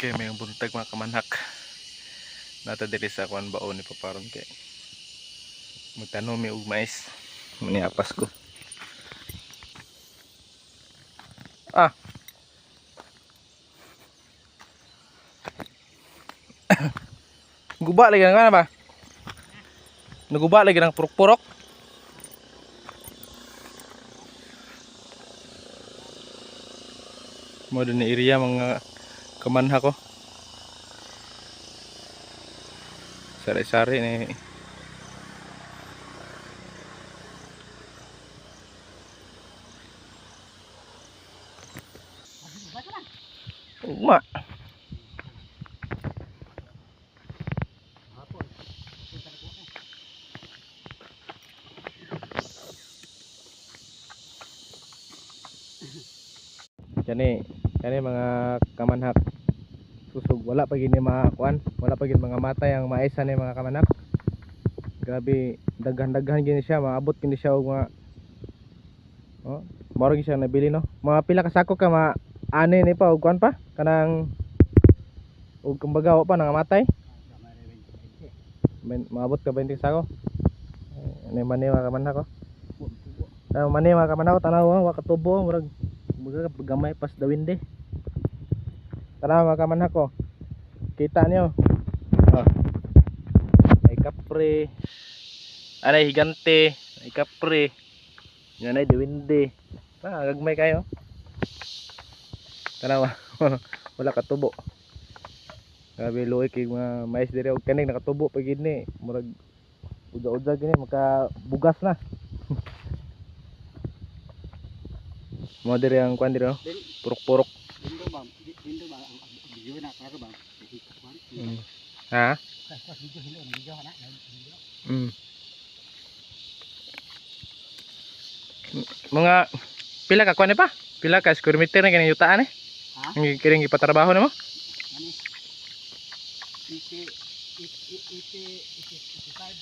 kay may buntag mga kamanhak. Nata diri sa kuan baon ni paparon kay. Magtanom mi og mais. Muni apas ko ah. Guba lagi ng ano ba? Naguba lagi ng purok-purok. Mo din area mga kamanha ko sari-sari ni Ugma. Kani, kani mga kamanhak. Susug wala pa gini mga kuan wala pa gini mga matay ang maisa ni mga kamanhak. Grabe daghan-daghan gini siya maabot gini siya og mga oh maro gini siya nabili no? Mga pila ka sako ka ma ani ni pa og kuan pa? Kanang og kumbaga wa pa nangamatay? Men, maabot ka 20 sako? Ani mani mga kamanhak ko Ah, mani mga kamanhak ko tanaw ah, wa katubo murag kumbaga gamay pas dawinde Tara mga kamanhak ko. Kita niyo. Oh. May kapre. Anay higante. May kapre. Yan ay diwindi. Ah, gagmay kayo. Tara wa. Wala katubo. Grabe luoy kay mga mais dire og kaning nakatubo pa gid ni. Murag uja-uja gini maka bugas na. Mo dire ang kwan dire oh. Purok-purok. Dindo bang, dindo bang ang video na klaro bang. Ha? Na. Mm. Mga pila ka kuan pa? Pila ka square meter na kanang yutaan eh? Ha? Ang kiring ipatrabaho nimo? Ani. Ite ite ite ite ite five.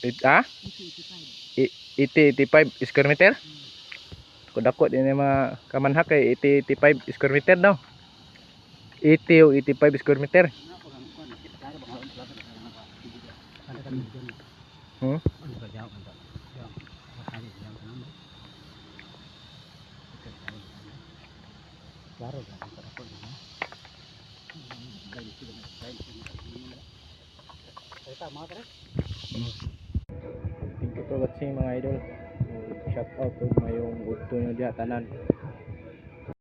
It, ha? Ite ite five. Iti 80-85 square meter kudakot ini mah kaman hak kay 85 square meter daw 80 o square meter hmm? To watching mga idol. Shout out to mayong gusto nyo diya tanan.